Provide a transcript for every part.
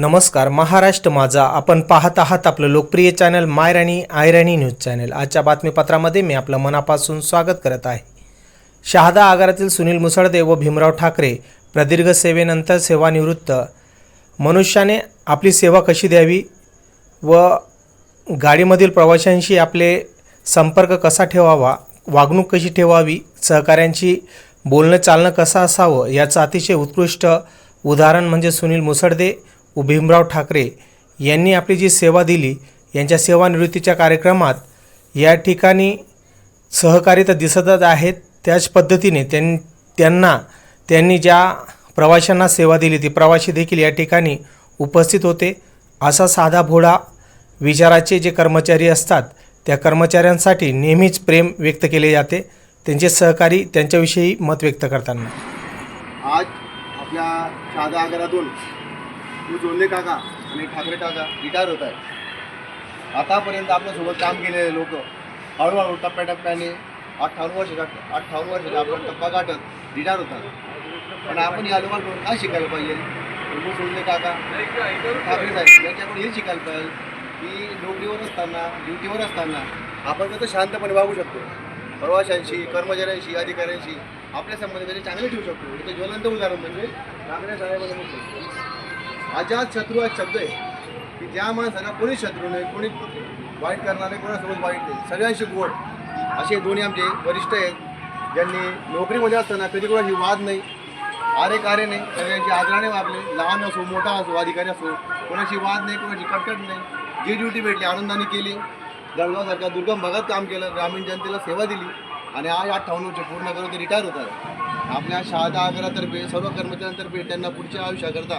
नमस्कार महाराष्ट्र माझा. आपण पाहत आहात आपलं लोकप्रिय चॅनल मायराणी आयराणी न्यूज चॅनल. आजच्या बातमीपत्रामध्ये मी आपलं मनापासून स्वागत करत आहे. शहादा आगारातील सुनील मुसळदे व भीमराव ठाकरे प्रदीर्घ सेवेनंतर सेवानिवृत्त. मनुष्याने आपली सेवा कशी द्यावी व गाडीमधील प्रवाशांशी आपले संपर्क कसा ठेवावा वागणूक कशी ठेवावी सहकाऱ्यांची बोलणं चालणं कसं असावं याचं अतिशय उत्कृष्ट उदाहरण म्हणजे सुनील मुसळदे भीमराव ठाकरे यांनी आपली जी सेवा दिली यांच्या सेवानिवृत्तीच्या कार्यक्रमात या ठिकाणी सहकारी तर दिसतच आहेत. त्याच पद्धतीने त्यां त्यांना त्यांनी ज्या प्रवाशांना सेवा दिली ती प्रवासी देखील या ठिकाणी उपस्थित होते. असा साधा भोळा विचाराचे जे कर्मचारी असतात त्या कर्मचाऱ्यांसाठी नेहमीच प्रेम व्यक्त केले जाते. त्यांचे सहकारी त्यांच्याविषयी मत व्यक्त करताना. आज आपल्या शहादा आगारातून जोंदे काका आणि ठाकरे काका रिटायर होत आहे आतापर्यंत आपल्यासोबत काम केलेले लोक हळूहळू टप्प्याटप्प्याने अठ्ठावन्न वर्षाच्या अठ्ठावन्न वर्षाचा आपण टप्पा गाठत रिटायर होतात. पण आपण या लोकांकडून काय शिकायला पाहिजे? प्रभू जोंदे काका ठाकरे साहेब यांच्याकडून हे शिकायला पाहिजे की नोकरीवर असताना ड्युटीवर असताना आपण कसं शांतपणे वागू शकतो. प्रवाशांशी कर्मचाऱ्यांशी अधिकाऱ्यांशी आपल्या संबंध त्याचे चांगले ठेवू शकतो. याचं ज्वलंत उदाहरण म्हणजे ठाकरे साहेबांना अजात शत्रू हा शब्द. आहे की ज्या माणसाला कोणी शत्रू नाही कोणी वाईट करणारे कोणासोबत वाईट नाही. सगळ्यांशी गोड. असे दोन्ही आमचे वरिष्ठ आहेत. ज्यांनी नोकरीमध्ये असताना कधी कोणाशी वाद नाही आरे कार्य नाही सगळ्यांची आदराने वागले. लहान असो मोठा असो अधिकारी असो कोणाशी वाद नाही कोणाची कटकट नाही. जी ड्युटी भेटली आनंदाने केली. जळगावसारख्या दुर्गम भागात काम केलं ग्रामीण जनतेला सेवा दिली. आणि आज अठ्ठावन्न वर्ष पूर्ण करून ते रिटायर होतात आपल्या शहादा आगारातर्फे सर्व कर्मचाऱ्यांतर्फे त्यांना पुढच्या आयुष्याकरता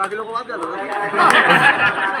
बाकी लोक वाद घालतात